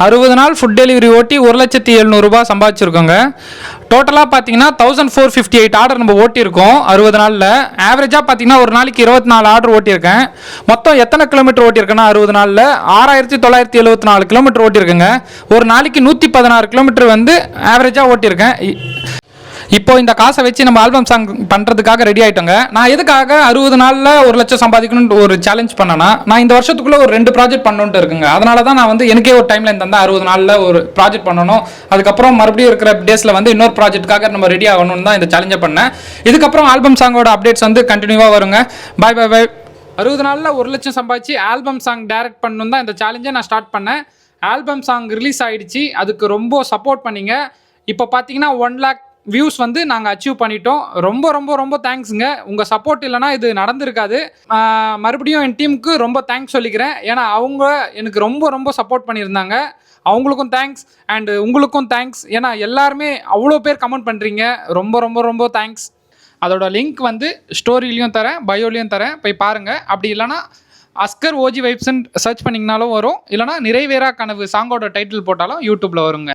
அறுபது நாள் food delivery ஓட்டி ஒரு லட்சத்தி எழுநூறுபா சம்பாதிச்சிருக்கோங்க. டோட்டலாக பார்த்தீங்கன்னா thousand four fifty eight order நம்ம ஓட்டியிருக்கோம் அறுபது நாளில். ஆவரேஜாக பார்த்தீங்கன்னா ஒரு நாளைக்கு இருபத்தி நாலு ஆர்டர் ஓட்டியிருக்கேன். மொத்தம் எத்தனை கிலோமீட்டர் ஓட்டியிருக்கேன்னா அறுபது நாளில்? ஆறாயிரத்தி தொள்ளாயிரத்தி எழுபத்தி நாலு கிலோமீட்டர் ஓட்டியிருக்கேங்க. ஒரு நாளைக்கு நூற்றி பதினாறு கிலோமீட்டர் வந்து ஆவரேஜாக ஓட்டியிருக்கேன். இ- இப்போ இந்த காசை வச்சு நம்ம ஆல்பம் சாங் பண்ணுறதுக்காக ரெடி ஆயிட்டோங்க. நான் எதுக்காக அறுபது நாளில் ஒரு லட்சம் சம்பாதிக்கணும்னு ஒரு சேலஞ்ச் பண்ணேன்னா நான் இந்த வருஷத்துக்குள்ள ஒரு ரெண்டு ப்ராஜெக்ட் பண்ணணுன்ட்டு இருக்குங்க. அதனால தான் நான் வந்து எனக்கே ஒரு டைம்ல தந்தேன் அறுபது நாளில் ஒரு ப்ராஜெக்ட் பண்ணணும். அதுக்கப்புறம் மறுபடியும் இருக்கிற டேஸில் வந்து இன்னொரு ப்ராஜெக்ட்டுக்காக நம்ம ரெடி ஆகணும்னு தான் இந்த சேலஞ்சை பண்ணேன். இதுக்கப்புறம் ஆல்பம் சாங்கோட அப்டேட்ஸ் வந்து கண்டினியூவாக வருங்க. பாய் பாய் பாய் அறுபது நாளில் ஒரு லட்சம் சம்பாதிச்சு ஆல்பம் சாங் டைரக்ட் பண்ணணும் தான் இந்த சேலஞ்சை நான் ஸ்டார்ட் பண்ணேன். ஆல்பம் சாங் ரிலீஸ் ஆகிடுச்சி அதுக்கு ரொம்ப சப்போர்ட் பண்ணிங்க. இப்போ பார்த்தீங்கன்னா ஒன் லேக் வியூஸ் வந்து நாங்கள் அச்சீவ் பண்ணிட்டோம். ரொம்ப ரொம்ப ரொம்ப தேங்க்ஸுங்க உங்கள் சப்போர்ட் இல்லைனா இது நடந்திருக்காது. மறுபடியும் என் டீமுக்கு ரொம்ப தேங்க்ஸ் சொல்லிக்கிறேன். ஏன்னா அவங்க எனக்கு ரொம்ப ரொம்ப சப்போர்ட் பண்ணியிருந்தாங்க. அவங்களுக்கும் தேங்க்ஸ் அண்டு உங்களுக்கும் தேங்க்ஸ் ஏன்னா எல்லாருமே அவ்வளோ பேர் கமெண்ட் பண்ணுறீங்க ரொம்ப ரொம்ப ரொம்ப தேங்க்ஸ் அதோட லிங்க் வந்து ஸ்டோரிலையும் தரேன் பயோலையும் தரேன். போய் பாருங்கள் அப்படி இல்லைனா அஸ்கர் ஓஜி வைப்ஸ்ன்னு சர்ச் பண்ணிங்கனாலும் வரும். இல்லைனா நிறைவேறா கனவு சாங்கோட டைட்டில் போட்டாலும் யூடியூப்பில் வருங்க.